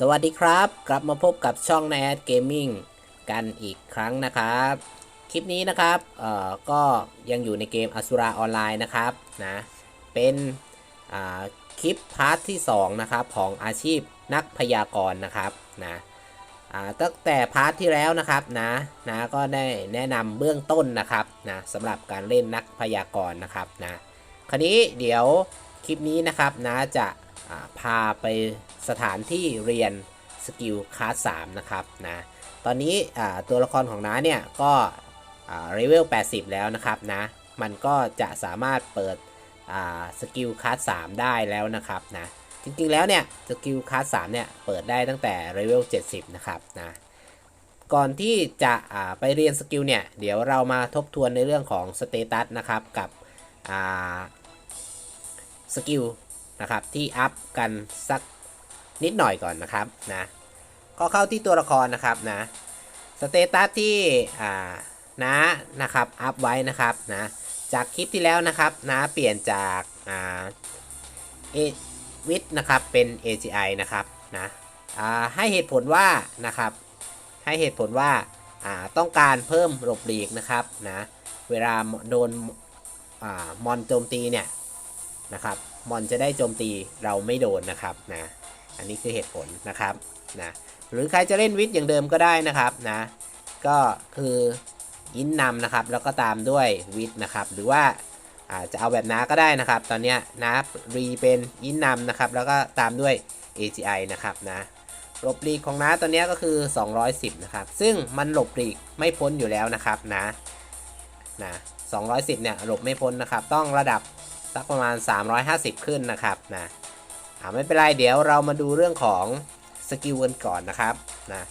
สวัสดีครับ กลับมาพบกับช่องนแอดเกมมิ่งกันอีกครั้งนะครับ คลิปนี้นะครับเอ่อก็ยังอยู่ในเกมอสุราออนไลน์นะครับนะเป็นอ่าคลิปพาร์ทที่ 2 นะครับ ของอาชีพนักพยากรณ์นะครับนะอ่าตั้งแต่พาร์ทที่แล้วนะครับนะนะก็ได้แนะนำเบื้องต้นนะครับนะสำหรับการเล่นนักพยากรณ์นะครับนะคราวนี้เดี๋ยวคลิปนี้นะครับนะจะอ่าพาไป สถานที่เรียนสกิลคลาส3นะครับนะตอนนี้ตัวละครของน้าเนี่ยก็เลเวล 80 แล้วนะครับนะมันก็จะสามารถเปิดสกิลคลาส3ได้แล้วนะครับนะจริงๆแล้วเนี่ยสกิลคลาส3เนี่ยเปิดได้ตั้งแต่เลเวล 70 นะครับนะก่อนที่จะไปเรียนสกิลเนี่ยเดี๋ยวเรามาทบทวนในเรื่องของสเตตัสนะครับกับสกิลนะครับที่อัพกันสัก นิดหน่อยก่อนนะครับนะก็เข้าที่ตัวละครนะครับนะสเตตัสที่อ่านะนะครับอัพไว้นะครับนะจากคลิปที่แล้วนะครับนะเปลี่ยนจากอ่าเอวิทนะครับเป็น AGI นะครับนะอ่าให้เหตุผลว่านะครับ ให้เหตุผลว่าอ่าต้องการเพิ่มหลบหลีกนะครับนะเวลาโดนอ่ามอนโจมตีเนี่ยนะครับมอนจะได้โจมตีเราไม่โดนนะครับนะ อันนี้คือเหตุผลนะครับนะหรือใครจะเล่นวิทย์อย่างเดิมก็ได้นะครับนะก็คืออินนำนะครับ แล้วก็ตามด้วยวิทย์นะครับ หรือว่าอาจจะเอาแบบน้าก็ได้นะครับ ตอนนี้น้ารีเป็นอินนำนะครับ แล้วก็ตามด้วย AGI นะครับนะหลบหลีกของน้าตอนนี้ก็คือ 210 นะครับ ซึ่งมันหลบหลีกไม่พ้นอยู่แล้วนะครับนะนะ210 เนี่ยหลบไม่พ้นนะครับ ต้องระดับสักประมาณ 350 ขึ้นนะครับนะ อ่าไม่เป็นไรเดี๋ยวเรามาดูเรื่องของสกิลกันก่อนนะครับนะ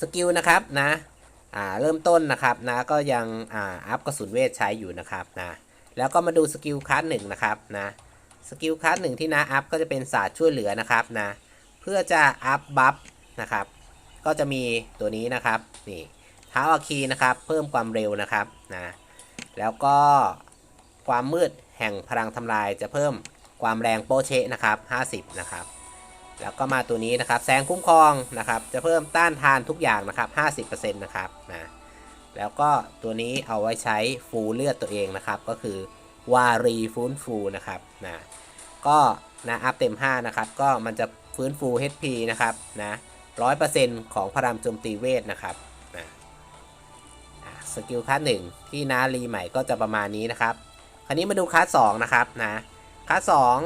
สกิลนะครับนะอ่าเริ่มต้นนะครับนะก็ยังอ่าอัพกระสุนเวทใช้อยู่นะครับนะแล้วก็มาดูสกิลคัสหนึ่งนะครับนะสกิลคัสหนึ่งที่นะอัพก็จะเป็นศาสตร์ช่วยเหลือนะครับนะเพื่อจะอัพบัฟนะครับก็จะมีตัวนี้นะครับนี่เท้าอาคีนะครับเพิ่มความเร็วนะครับนะแล้วก็ความมืดแห่งพลังทำลายจะเพิ่ม ความแรงโปเชะนะครับ 50 นะครับ แล้วก็มาตัวนี้นะครับ แสงคุ้มครองนะครับ จะเพิ่มต้านทานทุกอย่างนะครับ 50%นะครับนะแล้วก็ตัวนี้เอาไว้ใช้ฟูเลือดตัวเองนะครับ ก็คือวารีฟื้นฟูนะครับนะก็นะอัพเต็ม 5 นะครับ ก็มันจะฟื้นฟู HP นะครับนะ100%ของพลังโจมตีเวทนะครับนะสกิลคัสหนึ่งที่นารีใหม่ก็จะประมาณนี้นะครับ คราวนี้มาดูคัสสองนะครับนะ คัสสอง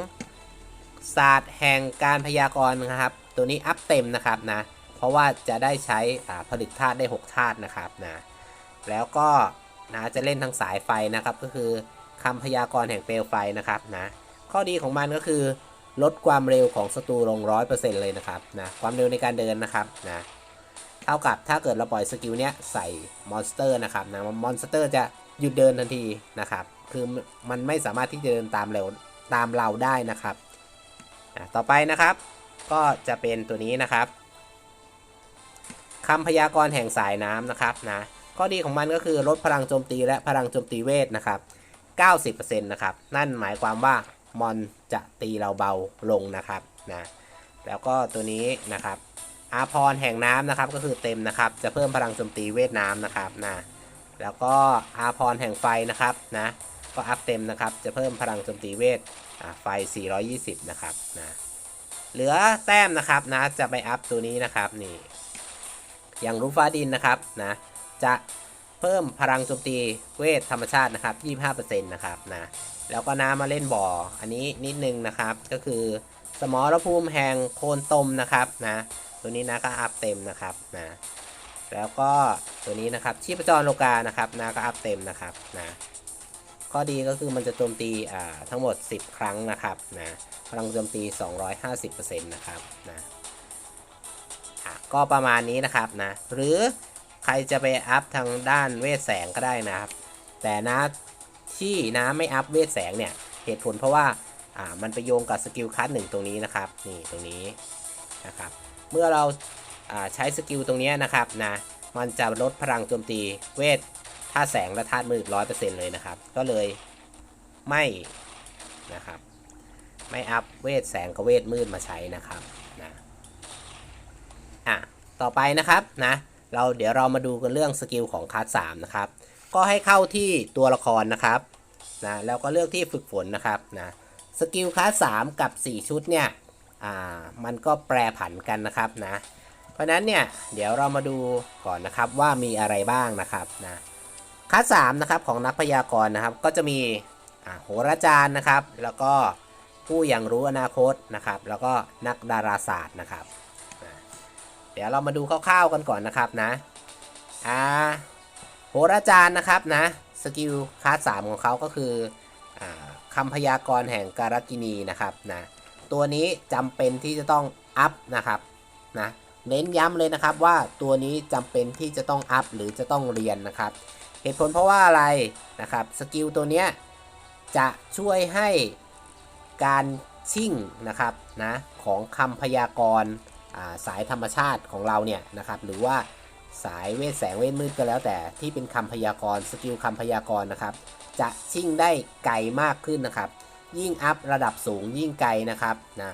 ศาสตร์แห่งการพยากรณ์นะครับ ตัวนี้อัพเต็มนะครับนะ เพราะว่าจะได้ใช้ผลิตธาตุได้ 6 ธาตุนะครับนะ แล้วก็นะจะเล่นทางสายไฟนะครับ ก็คือคำพยากรณ์แห่งเปลวไฟนะครับนะ ข้อดีของมันก็คือ ลดความเร็วของศัตรูลง 100%เลยนะครับนะความเร็วในการเดินนะครับนะเท่ากับถ้าเกิดเราปล่อยสกิลเนี้ยใส่มอนสเตอร์นะครับนะมอนสเตอร์จะหยุดเดินทันทีนะครับ คือมันไม่สามารถที่จะเดินตามเร็ว ตามเราได้นะครับ ต่อไปนะครับ ก็จะเป็นตัวนี้นะครับคำพยากรณ์แห่งสายน้ำนะครับนะข้อดีของมันก็คือลดพลังโจมตีและพลังโจมตีเวทนะครับ 90%นะครับ นั่นหมายความว่ามอนจะตีเราเบาลงนะครับนะแล้วก็ตัวนี้นะครับอาพรแห่งน้ำนะครับก็คือเต็มนะครับ จะเพิ่มพลังโจมตีเวทน้ำนะครับนะแล้วก็อาพรแห่งไฟนะครับนะ ก็อัพเต็มนะครับ จะเพิ่มพลังโจมตีเวทไฟ 420 นะครับนะเหลือแต้มนะครับนะจะไปอัพตัวนี้นะครับนี่อย่างรูฟ้าดินนะครับนะจะเพิ่มพลังโจมตีเวทธรรมชาตินะครับ 25%นะครับนะแล้วก็น้ำมาเล่นบ่ออันนี้นิดนึงนะครับ ก็คือสมรภูมิแห่งโคนตมนะครับนะตัวนี้นะก็อัพเต็มนะครับนะแล้วก็ตัวนี้นะครับชีพจรโลกานะครับนะก็อัพเต็มนะครับนะ ข้อดีก็คือมันจะโจมตีอ่าทั้งหมด 10 ครั้งนะครับนะพลังโจมตี 250%นะครับนะก็ประมาณนี้นะครับนะหรือใครจะไปอัพทางด้านเวทแสงก็ได้นะครับ แต่นะที่นะไม่อัพเวทแสงเนี่ยเหตุผลเพราะว่าอ่ามันไปโยงกับสกิลคัสหนึ่งตรงนี้นะครับนี่ตรงนี้นะครับเมื่อเราอ่าใช้สกิลตรงนี้นะครับนะมันจะลดพลังโจมตีเวทาตุแสงและธาตุมืดร้อยเปอร์เซ็นต์เลยนะครับ ก็เลยไม่นะครับ ไม่อัพเวทแสงกับเวทมืดมาใช้นะครับนะอะต่อไปนะครับนะเราเดี๋ยวเรามาดูกันเรื่องสกิลของคลาส3นะครับ ก็ให้เข้าที่ตัวละครนะครับนะแล้วก็เลือกที่ฝึกฝนนะครับนะสกิลคลาส3กับ 4 ชุดเนี่ยอ่ามันก็แปรผันกันนะครับนะเพราะนั้นเนี่ยเดี๋ยวเรามาดูก่อนนะครับว่ามีอะไรบ้างนะครับนะ คลาส3นะครับของนักพยากรณ์นะครับ ก็จะมีโหราจารย์นะครับ แล้วก็ผู้อย่างรู้อนาคตนะครับ แล้วก็นักดาราศาสตร์นะครับ เดี๋ยวเรามาดูคร่าวๆกันก่อนนะครับนะอ่าโหราจารย์นะครับนะสกิลคลาสสามของเขาก็คืออคำพยากรณ์แห่งการกินีนะครับนะตัวนี้จำเป็นที่จะต้องอัพนะครับนะเน้นย้ำเลยนะครับว่าตัวนี้จำเป็นที่จะต้องอัพหรือจะต้องเรียนนะครับ ตุผลเพราะว่าอะไรนะครับสกิลตัวเนี้ยจะช่วยให้การชิ่งนะครับนะของคำพยากรณ์สายธรรมชาติของเราเนี่ยนะครับหรือว่าสายเวทแสงเวทมืดก็แล้วแต่ที่เป็นคำพยากรณ์สกิลคำพยากรณ์นะครับ จะชิ่งได้ไกลมากขึ้นนะครับ ยิ่งอัพระดับสูงยิ่งไกลนะครับนะ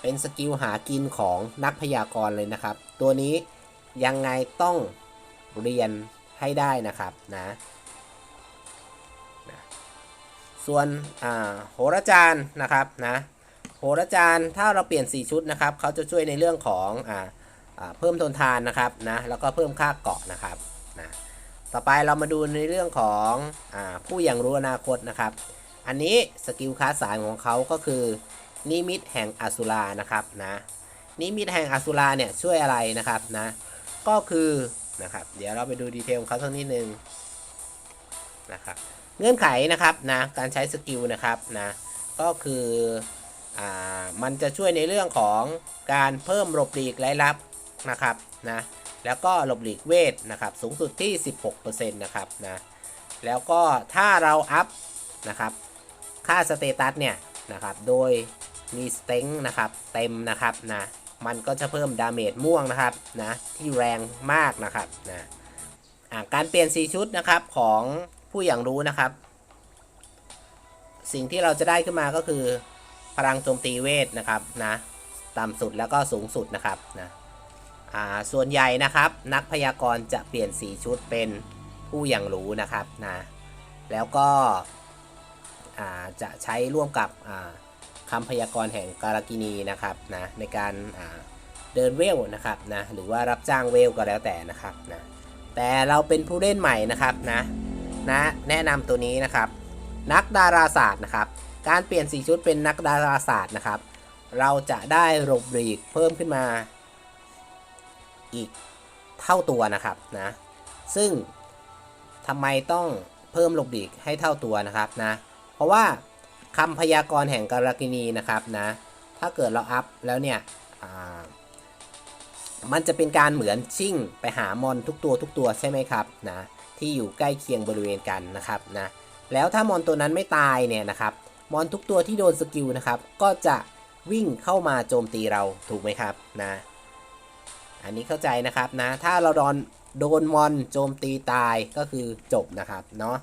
เป็นสกิลหากินของนักพยากรณ์เลยนะครับ ตัวนี้ยังไงต้องเรียน ให้ได้นะครับนะส่วนโหราจารย์นะครับนะโหราจารย์ถ้าเราเปลี่ยน 4 ชุดนะครับเขาจะช่วยในเรื่องของอ่าเพิ่มทนทานนะครับนะแล้วก็เพิ่มค่าเกาะนะครับนะต่อไปเรามาดูในเรื่องของอผู้อย่างรู้อนาคตนะครับ อันนี้สกิลคลาสสายของเขาก็คือนิมิตแห่งอสุรานะครับนะนิมิตแห่งอสุราเนี่ยช่วยอะไรนะครับนะก็คือ นะครับ เดี๋ยวเราไปดูดีเทลของเขาสักนิดนึงนะครับเงื่อนไขนะครับนะการใช้สกิลนะครับนะก็คืออ่ามันจะช่วยในเรื่องของการเพิ่มหลบหลีกไร้ลับนะครับนะแล้วก็หลบหลีกเวทนะครับสูงสุดที่ 16%นะครับนะแล้วก็ถ้าเราอัพนะครับค่าสเตตัสเนี่ยนะครับโดยมีสเต็งนะครับเต็มนะครับนะ มันก็จะเพิ่มดาเมจม่วงนะครับนะที่แรงมากนะครับนะการเปลี่ยน4ชุดนะครับของผู้อย่างรู้นะครับ สิ่งที่เราจะได้ขึ้นมาก็คือพลังโจมตีเวทนะครับนะต่ำสุดแล้วก็สูงสุดนะครับนะส่วนใหญ่นะครับ นักพยากรณ์จะเปลี่ยน4ชุดเป็นผู้อย่างรู้นะครับนะแล้วก็จะใช้ร่วมกับ คำพยากรณ์แห่งการกินีนะครับนะในการเดินเวลนะครับนะหรือว่ารับจ้างเวลก็แล้วแต่นะครับนะแต่เราเป็นผู้เล่นใหม่นะครับนะนะแนะนำตัวนี้นะครับ นักดาราศาสตร์นะครับ การเปลี่ยนสีชุดเป็นนักดาราศาสตร์นะครับ เราจะได้หลบหลีกเพิ่มขึ้นมา อีกเท่าตัวนะครับนะซึ่งทำไมต้องเพิ่มหลบหลีกให้เท่าตัวนะครับนะเพราะว่า คำพยากรณ์แห่งการกินีนะครับนะ ถ้าเกิดเราอัพแล้วเนี่ยมันจะเป็นการเหมือนชิ่งไปหามอนทุกตัวทุกตัวใช่ไหมครับนะที่อยู่ใกล้เคียงบริเวณกันนะครับนะแล้วถ้ามอนตัวนั้นไม่ตายเนี่ยนะครับมอนทุกตัวที่โดนสกิลนะครับก็จะวิ่งเข้ามาโจมตีเราถูกไหมครับนะอันนี้เข้าใจนะครับนะถ้าเราโดนโดนมอนโจมตีตายก็คือจบนะครับเนาะ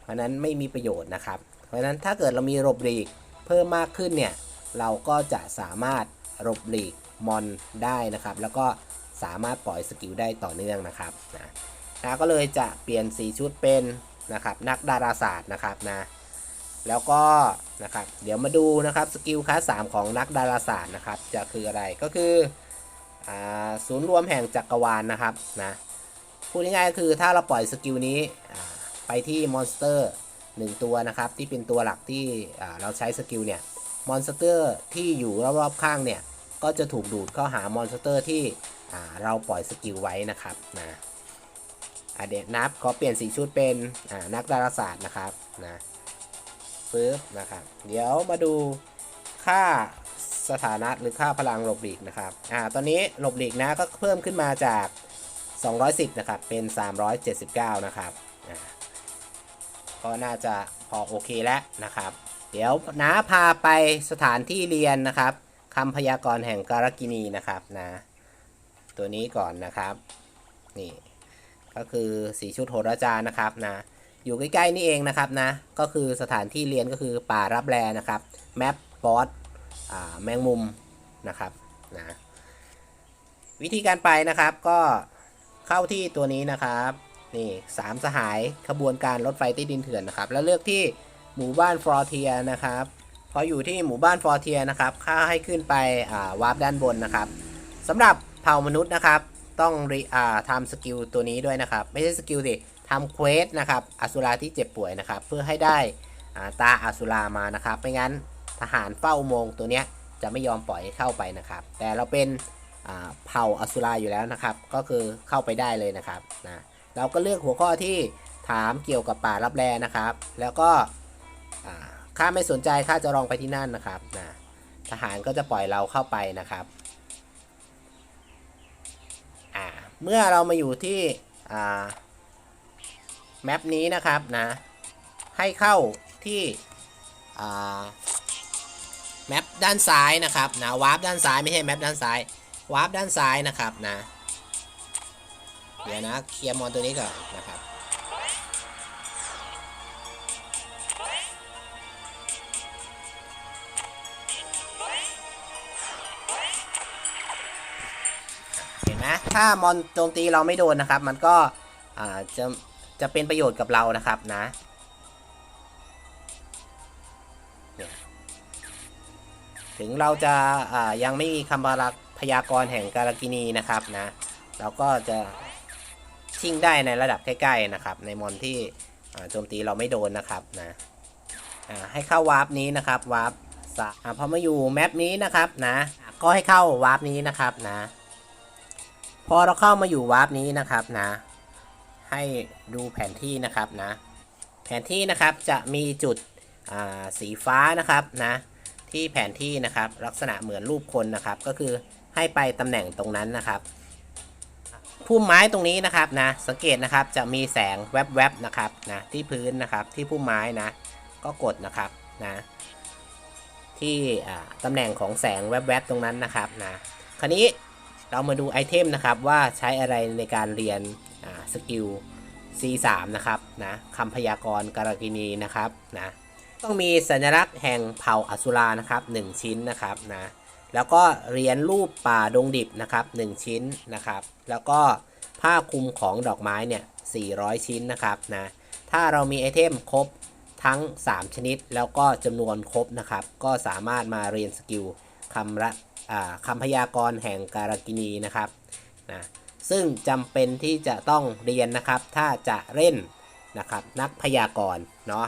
เพราะนั้นไม่มีประโยชน์นะครับ เพราะฉะนั้นถ้าเกิดเรามีหลบหลีกเพิ่มมากขึ้นเนี่ยเราก็จะสามารถหลบหลีกมอนได้นะครับ แล้วก็สามารถปล่อยสกิลได้ต่อเนื่องนะครับนะนะก็เลยจะเปลี่ยนสีชุดเป็นนะครับนักดาราศาสตร์นะครับนะแล้วก็นะครับเดี๋ยวมาดูนะครับสกิลคลาสสามของนักดาราศาสตร์นะครับจะคืออะไรก็คืออศูนย์รวมแห่งจักรวาลนะครับนะพูดง่ายๆก็คือถ้าเราปล่อยสกิลนี้ไปที่มอนสเตอร์ หนึ่งตัวนะครับ ที่เป็นตัวหลักที่เราใช้สกิลเนี่ยมอนสเตอร์ที่อยู่รอบๆข้างเนี่ย ก็จะถูกดูดเข้าหามอนสเตอร์ที่เราปล่อยสกิลไว้นะครับนะอเดนับขอเปลี่ยนสีชุดเป็นนักดาราศาสตร์นะครับนะปึ๊บนะครับ เดี๋ยวมาดูค่าสถานะหรือค่าพลังหลบหลีกนะครับอ่าตอนนี้หลบหลีกนะก็เพิ่มขึ้นมาจาก 210 นะครับ เป็น 379 นะครับอ่า ก็น่าจะพอโอเคแล้วนะครับ เดี๋ยวน้าพาไปสถานที่เรียนนะครับคำพยากรณ์แห่งการกินีนะครับนะตัวนี้ก่อนนะครับนี่ก็คือสีชุดโหราจารนะครับนะอยู่ใกล้ๆนี่เองนะครับนะก็คือสถานที่เรียนก็คือป่ารับแลนะครับแมปบอสแมงมุมนะครับนะวิธีการไปนะครับก็เข้าที่ตัวนี้นะครับ นี่สามสหายขบวนการรถไฟใต้ดินเถื่อนนะครับ แล้วเลือกที่หมู่บ้านฟลอเทียนะครับ พออยู่ที่หมู่บ้านฟลอเทียนะครับ ค่าให้ขึ้นไปอ่าวาร์ปด้านบนนะครับสำหรับเผ่ามนุษย์นะครับ ต้องรีอ่าทำสกิลตัวนี้ด้วยนะครับ ไม่ใช่สกิลสิทำเควสนะครับอสุราที่เจ็บป่วยนะครับ เพื่อให้ได้อาตาอสุรามานะครับ ไม่งั้นทหารเฝ้าอุโมงตัวเนี้ยจะไม่ยอมปล่อยเข้าไปนะครับ แต่เราเป็นเผ่าอสุราอยู่แล้วนะครับ ก็คือเข้าไปได้เลยนะครับนะ เราก็เลือกหัวข้อที่ถามเกี่ยวกับป่ารับแลนะครับ แล้วก็ข้าไม่สนใจข้าจะลองไปที่นั่นนะครับนะทหารก็จะปล่อยเราเข้าไปนะครับเมื่อเรามาอยู่ที่แมปนี้นะครับนะ ให้เข้าที่แมปด้านซ้ายนะครับนะวาร์ปด้านซ้ายไม่ใช่แมปด้านซ้ายวาร์ปด้านซ้ายนะครับนะ เดี๋ยวนะเคลียร์มอนตัวนี้ก่อนนะครับเห็นไหมถ้ามอนโจมตีเราไม่โดนนะครับ มันก็จะจะเป็นประโยชน์กับเรานะครับนะถึงเราจะยังไม่มีคำบารักพยากรแห่งการกินีนะครับนะ เราก็จะ ชิ่งได้ในระดับใกล้ๆนะครับ ในมอนที่โจมตีเราไม่โดนนะครับนะให้เข้าวาร์ปนี้นะครับวาร์ปพอมาอยู่แมปนี้นะครับนะก็ให้เข้าวาร์ปนี้นะครับนะ พอเราเข้ามาอยู่วาร์ปนี้นะครับนะ ให้ดูแผนที่นะครับนะ แผนที่นะครับจะมีจุดสีฟ้านะครับนะที่แผนที่นะครับลักษณะเหมือนรูปคนนะครับ ก็คือให้ไปตำแหน่งตรงนั้นนะครับ พุ่มไม้ตรงนี้นะครับนะสังเกตนะครับจะมีแสงแวบๆนะครับนะที่พื้นนะครับที่พุ่มไม้นะก็กดนะครับนะที่ตำแหน่งของแสงแวบๆตรงนั้นนะครับนะคราวนี้เรามาดูไอเทมนะครับว่าใช้อะไรในการเรียนสกิล C3 นะครับนะคำพยากรณ์การกินีนะครับนะต้องมีสัญลักษณ์แห่งเผ่าอสุรานะครับ 1 ชิ้นนะครับนะ แล้วก็เรียนรูปป่าดงดิบนะครับ 1 ชิ้นนะครับ แล้วก็ผ้าคลุมของดอกไม้เนี่ย 400 ชิ้นนะครับนะ ถ้าเรามีไอเทมครบทั้ง 3 ชนิด แล้วก็จำนวนครบนะครับ ก็สามารถมาเรียนสกิลคำละอ่าคำพยากรณ์แห่งการกินีนะครับนะซึ่งจำเป็นที่จะต้องเรียนนะครับ ถ้าจะเล่นนะครับนักพยากรณ์เนาะ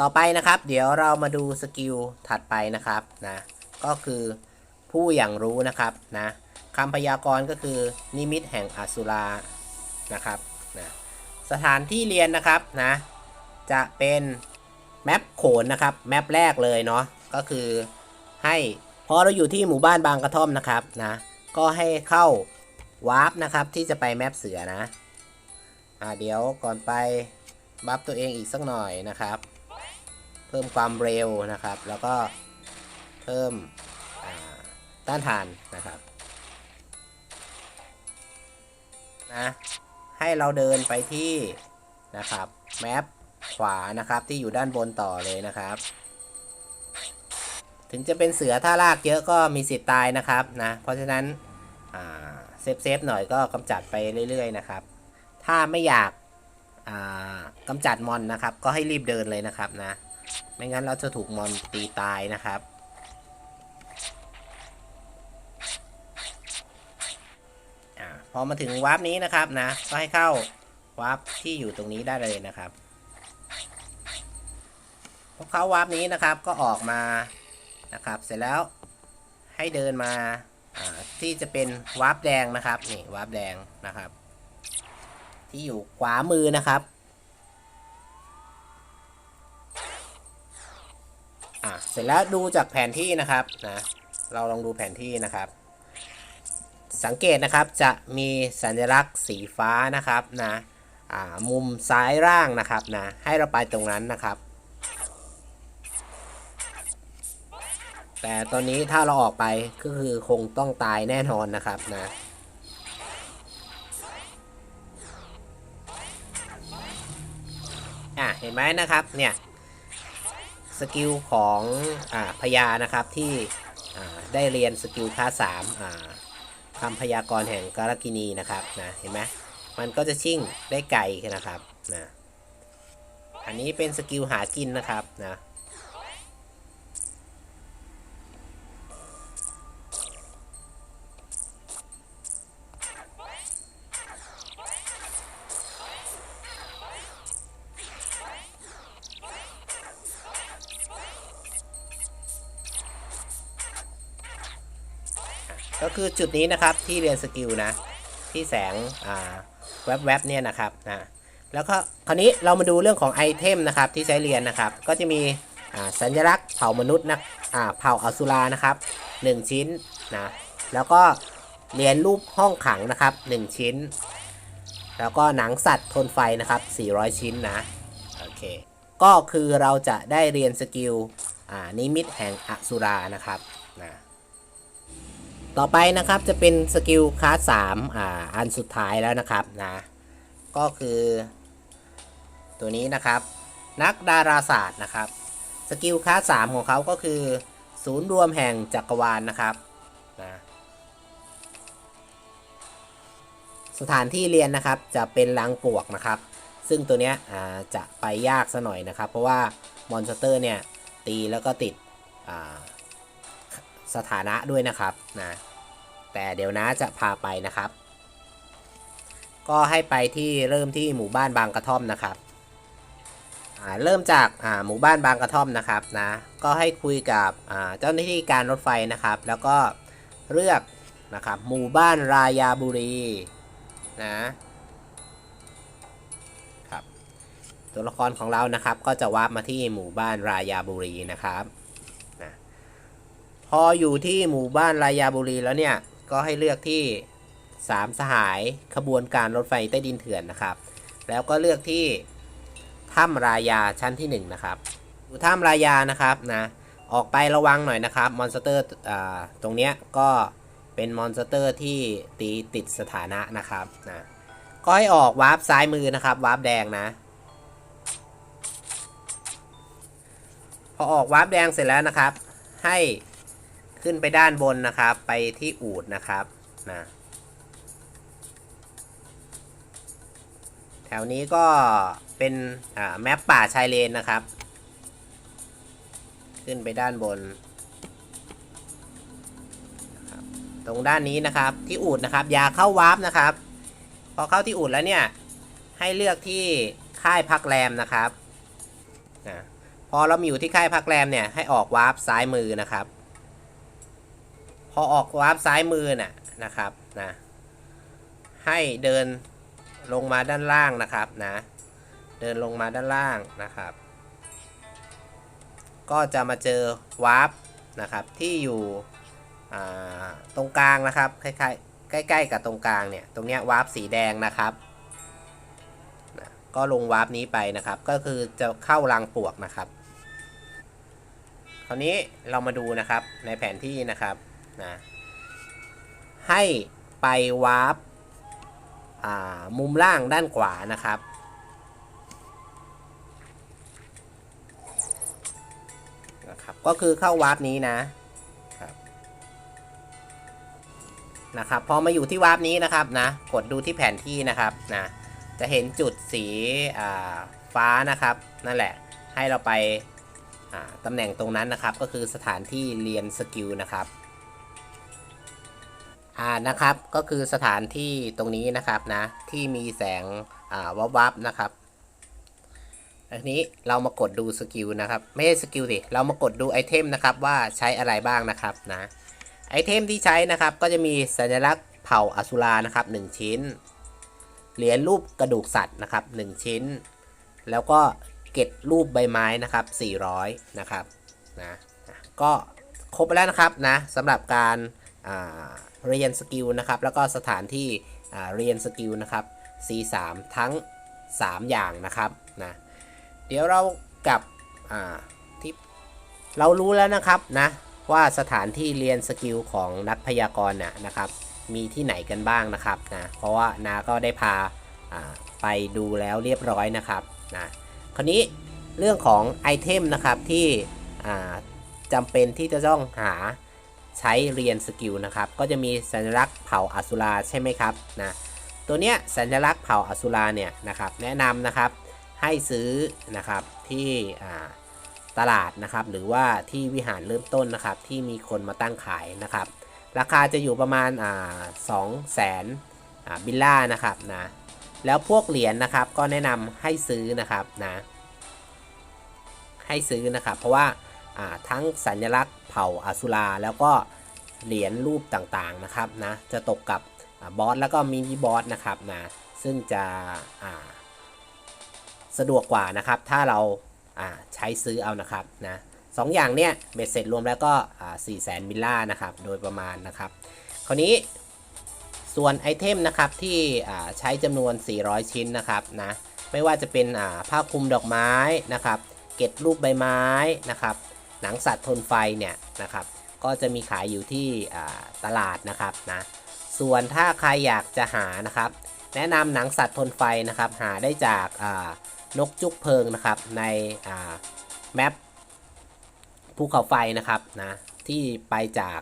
ต่อไปนะครับ เดี๋ยวเรามาดูสกิลถัดไปนะครับนะ ก็คือผู้อย่างรู้นะครับนะคำพยากรณ์ก็คือนิมิตแห่งอสุรานะครับนะสถานที่เรียนนะครับนะจะเป็นแมปโขนนะครับแมปแรกเลยเนาะก็คือให้พอเราอยู่ที่หมู่บ้านบางกระท่อมนะครับนะก็ให้เข้าวาร์ปนะครับที่จะไปแมปเสือนะอ่าเดี๋ยวก่อนไปบัฟตัวเองอีกสักหน่อยนะครับ เพิ่มความเร็วนะครับ แล้วก็ เพิ่มต้านทานนะครับนะให้เราเดินไปที่นะครับแมปขวานะครับที่อยู่ด้านบนต่อเลยนะครับ ถึงจะเป็นเสือถ้าลากเยอะก็มีสิทธิ์ตายนะครับนะเพราะฉะนั้นเซฟเซฟหน่อยก็กำจัดไปเรื่อย ๆ นะครับ ถ้าไม่อยากกำจัดมอนนะครับ ก็ให้รีบเดินเลยนะครับนะ ไม่งั้นเราจะถูกมอนตีตายนะครับ อพอมาถึงวาร์ปนี้นะครับนะก็ให้เข้าวาร์ปที่อยู่ตรงนี้ได้เลยนะครับพอเข้าวาร์ปนี้นะครับก็ออกมานะครับเสร็จแล้วให้เดินมาที่จะเป็นวาร์ปแดงนะครับนี่วาร์ปแดงนะครับ ที่อยู่ขวามือนะครับอะเสร็จแล้วดูจากแผนที่นะครับนะเราลองดูแผนที่นะครับ สังเกตนะครับจะมีสัญลักษณ์สีฟ้านะครับนะมุมซ้ายล่างนะครับนะให้เราไปตรงนั้นนะครับ แต่ตอนนี้ถ้าเราออกไปก็คือคงต้องตายแน่นอนนะครับนะอะเห็นไหมนะครับเนี่ยสกิลของอ่าพญานะครับที่ได้เรียนสกิลค่าสามอ่า คำพยากรณ์แห่งกาลกินีนะครับนะเห็นไหมมันก็จะชิ่งได้ไกลนะครับนะอันนี้เป็นสกิลหากินนะครับนะ จุดนี้นะครับที่เรียนสกิลนะ ที่แสงแวบๆเนี่ยนะครับนะแล้วก็คราวนี้เรามาดูเรื่องของไอเทมนะครับที่ใช้เรียนนะครับ ก็จะมีสัญลักษณ์เผ่ามนุษย์นะอ่าเผ่าอสุรานะครับ 1 ชิ้นนะแล้วก็เรียนรูปห้องขังนะครับ 1 ชิ้น แล้วก็หนังสัตว์ทนไฟนะครับ 400 ชิ้นนะโอเคก็คือเราจะได้เรียนสกิลนิมิตแห่งอสุรานะครับนะ ต่อไปนะครับจะเป็นสกิลคลาสสามอ่าอันสุดท้ายแล้วนะครับนะก็คือ ตัวนี้นะครับ นักดาราศาสตร์นะครับ สกิลคลาสสามของเขาก็คือ ศูนย์รวมแห่งจักรวาลนะครับนะสถานที่เรียนนะครับจะเป็นลังปวกนะครับ ซึ่งตัวเนี้ยอ่าจะไปยากซะหน่อยนะครับ เพราะว่ามอนสเตอร์เนี่ยตีแล้วก็ติดอ่าสถานะด้วยนะครับนะ แต่เดี๋ยวนะจะพาไปนะครับ ก็ให้ไปที่เริ่มที่หมู่บ้านบางกระท่อมนะครับเริ่มจากหมู่บ้านบางกระท่อมนะครับนะก็ให้คุยกับเจ้าหน้าที่การรถไฟนะครับ แล้วก็เลือกนะครับหมู่บ้านรายาบุรีนะครับตัวละครของเรานะครับก็จะวาร์ปมาที่หมู่บ้านรายาบุรีนะครับพออยู่ที่หมู่บ้านรายาบุรีแล้วเนี่ย ก็ให้เลือกที่ 3 สหายขบวนการรถไฟใต้ดินเถื่อนนะครับ แล้วก็เลือกที่ถ้ำรายาชั้นที่ 1 นะครับอยู่ถ้ำรายานะครับนะออกไประวังหน่อยนะครับมอนสเตอร์อ่าตรงเนี้ยก็เป็นมอนสเตอร์ที่ตีติดสถานะนะครับนะก็ให้ออกวาร์ปซ้ายมือนะครับวาร์ปแดงนะพอออกวาร์ปแดงเสร็จแล้วนะครับ ให้ ขึ้นไปด้านบนนะครับ ไปที่อูดนะครับนะแถวนี้ก็เป็นอ่าแมปป่าชายเลนนะครับ ขึ้นไปด้านบน ตรงด้านนี้นะครับที่อูดนะครับ อย่าเข้าวาร์ปนะครับ พอเข้าที่อูดแล้วเนี่ย ให้เลือกที่ค่ายพักแรมนะครับนะพอเรามีอยู่ที่ค่ายพักแรมเนี่ยให้ออกวาร์ปซ้ายมือนะครับ อออกวาร์ปซ้ายมือน่ะนะครับนะให้เดินลงมาด้านล่างนะครับนะเดินลงมาด้านล่างนะครับ ก็จะมาเจอวาร์ปนะครับที่อยู่ตรงกลางนะครับคล้ายๆใกล้ๆกับตรงกลางเนี่ยตรงเนี้ยวาร์ปสีแดงนะครับนะก็ลงวาร์ปนี้ไปนะครับ ก็คือจะเข้ารังปวกนะครับ คราวนี้เรามาดูนะครับในแผนที่นะครับ นะให้ไปวาร์ปมุมล่างด้านขวานะครับ นะครับ ก็คือเข้าวาร์ปนี้นะนะครับพอมาอยู่ที่วาร์ปนี้นะครับนะกดดูที่แผนที่นะครับนะจะเห็นจุดสีฟ้านะครับ นั่นแหละให้เราไปตำแหน่งตรงนั้นนะครับ ก็คือสถานที่เรียนสกิลนะครับ อ่านะครับก็คือสถานที่ตรงนี้นะครับนะที่มีแสงอ่าวับวับนะครับอันนี้เรามากดดูสกิลนะครับ ไม่ใช่สกิลสิเรามากดดูไอเทมนะครับว่าใช้อะไรบ้างนะครับนะไอเทมที่ใช้นะครับก็จะมีสัญลักษณ์เผ่าอสุรานะครับ 1 ชิ้น เหรียญรูปกระดูกสัตว์นะครับ 1 ชิ้น แล้วก็เกตรูปใบไม้นะครับ 400 นะครับนะก็ครบแล้วนะครับนะสำหรับการอ่า เรียนสกิลนะครับ แล้วก็สถานที่เรียนสกิลนะครับ C3 ทั้ง 3 อย่างนะครับนะเดี๋ยวเรากลับที่เรารู้แล้วนะครับนะว่าสถานที่เรียนสกิลของนักพยากรณ์น่ะนะครับ มีที่ไหนกันบ้างนะครับนะเพราะว่านาก็ได้พาไปดูแล้วเรียบร้อยนะครับนะคราวนี้เรื่องของไอเทมนะครับที่จำเป็นที่จะต้องหา ใช้เรียนสกิลนะครับ ก็จะมีสัญลักษณ์เผ่าอสุราใช่ไหมครับนะตัวเนี้ยสัญลักษณ์เผ่าอสุราเนี่ยนะครับแนะนำนะครับให้ซื้อนะครับที่ตลาดนะครับ หรือว่าที่วิหารเริ่มต้นนะครับ ที่มีคนมาตั้งขายนะครับ ราคาจะอยู่ประมาณอ่าสองแสนบิลล่านะครับนะแล้วพวกเหรียญนะครับก็แนะนำให้ซื้อนะครับนะให้ซื้อนะครับ เพราะว่า ทั้งสัญลักษณ์เผ่าอสุราแล้วก็เหรียญรูปต่างๆนะครับนะจะตกกับอบอสแล้วก็มินิบอสนะครับนะซึ่งจะสะดวกกว่านะครับ ถ้าเราใช้ซื้อเอานะครับนะสองอย่างเนี้ยเบ็ดเสร็จรวมแล้วก็สี่แสนบิลล่านะครับโดยประมาณนะครับ คราวนี้ส่วนไอเทมนะครับที่ใช้จำนวน 400 ชิ้นนะครับนะไม่ว่าจะเป็นผ้าคลุมดอกไม้นะครับ เก็ดรูปใบไม้นะครับ หนังสัตว์ทนไฟเนี่ยนะครับ ก็จะมีขายอยู่ที่ตลาดนะครับนะส่วนถ้าใครอยากจะหานะครับ แนะนำหนังสัตว์ทนไฟนะครับ หาได้จากนกจุกเพลิงนะครับในแมปภูเขาไฟนะครับนะที่ไปจาก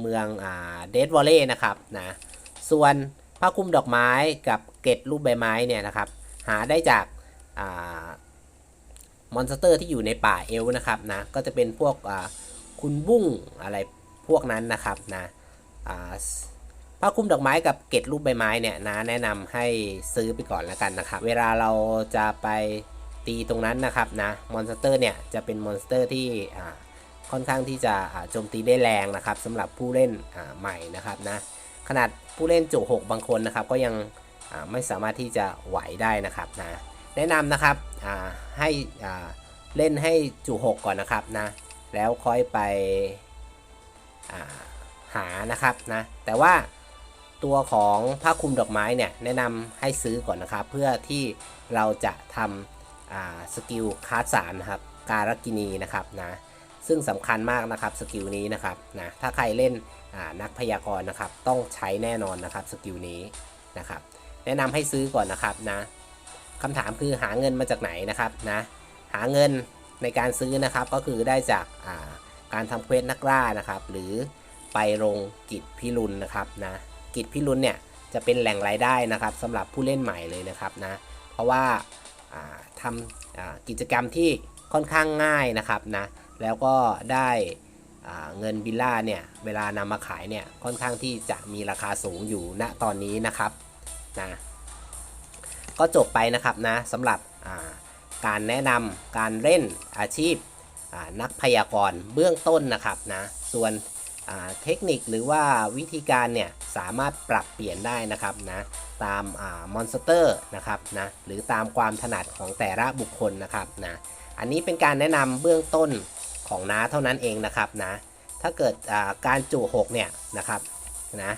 เมืองเดดวอลเล่นะครับนะส่วนผ้าคลุมดอกไม้กับเกล็ดรูปใบไม้เนี่ยนะครับ หาได้จาก มอนสเตอร์ที่อยู่ในป่าเอล์นะครับนะก็จะเป็นพวกคุณบุ้งอะไรพวกนั้นนะครับนะผ้าคลุมดอกไม้กับเกล็ดรูปใบไม้เนี่ยนะแนะนำให้ซื้อไปก่อนแล้วกันนะครับ เวลาเราจะไปตีตรงนั้นนะครับนะมอนสเตอร์เนี่ยจะเป็นมอนสเตอร์ที่ค่อนข้างที่จะโจมตีได้แรงนะครับสำหรับผู้เล่นใหม่นะครับนะขนาดผู้เล่นจุ6บางคนนะครับก็ยังไม่สามารถที่จะไหวได้นะครับนะ แนะนำนะครับให้เล่นให้จุ6ก่อนนะครับนะ แล้วค่อยไปาหานะครับนะ แต่ว่าตัวของผ้าคลุมดอกไม้เนี่ยแนะนำให้ซื้อก่อนนะครับ เพื่อที่เราจะทำสกิลคาสามนะครับ การกินีนะครับนะซึ่งสำคัญมากนะครับสกิลนี้นะครับนะถ้าใครเล่นนักพยากรณ์นะครับ ต้องใช้แน่นอนนะครับสกิลนี้นะครับ แนะนำให้ซื้อก่อนนะครับนะ คำถามคือหาเงินมาจากไหนนะครับนะหาเงินในการซื้อนะครับก็คือได้จากาการทำเควสนักล่านะครับ หรือไปลงกิจพิรุณนะครับนะกิจพิรุณเนี่ยจะเป็นแหล่งรายได้นะครับสำหรับผู้เล่นใหม่เลยนะครับนะเพราะว่าาทำากิจกรรมที่ค่อนข้างง่ายนะครับนะแล้วก็ได้เงินบิลล่าเนี่ยเวลานำมาขายเนี่ยค่อนข้างที่จะมีราคาสูงอยู่ณตอนนี้นะครับนะ ก็จบไปนะครับนะสำหรับาการแนะนำการเล่นอาชีพนักพยากรณ์เบื้องต้นนะครับนะส่วนเทคนิคหรือว่าวิธีการเนี่ยสามารถปรับเปลี่ยนได้นะครับนะตามมอนสเตอร์นะครับนะหรือตามความถนัดของแต่ละบุคคลนะครับนะอันนี้เป็นการแนะนำเบื้องต้นของน้าเท่านั้นเองนะครับนะถ้าเกิดการจุ6เนี่ยนะครับนะ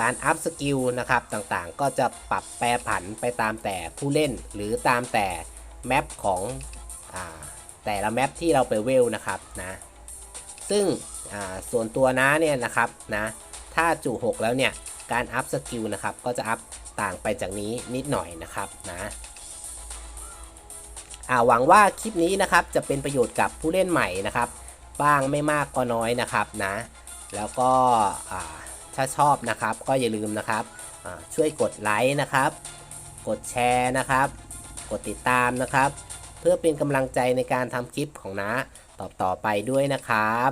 การอัพสกิลนะครับต่างๆ ก็จะปรับแปรผันไปตามแต่ผู้เล่นหรือตามแต่แมปของอแต่ละแมปที่เราไปเวลนะครับนะซึ่งส่วนตัวน้าเนี่ยนะครับนะถ้าจู6แล้วเนี่ยการอัพสกิลนะครับก็จะอัพต่างไปจากนี้นิดหน่อยนะครับนะหวังว่าคลิปนี้นะครับจะเป็นประโยชน์กับผู้เล่นใหม่นะครับ บ้างไม่มากก็น้อยนะครับนะ แล้วก็อ่า ถ้าชอบนะครับก็อย่าลืมนะครับช่วยกดไลค์นะครับ กดแชร์นะครับ กดติดตามนะครับ เพื่อเป็นกำลังใจในการทำคลิปของน้าต่อต่อไปด้วยนะครับ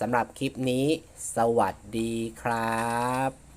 สำหรับคลิปนี้ สวัสดีครับ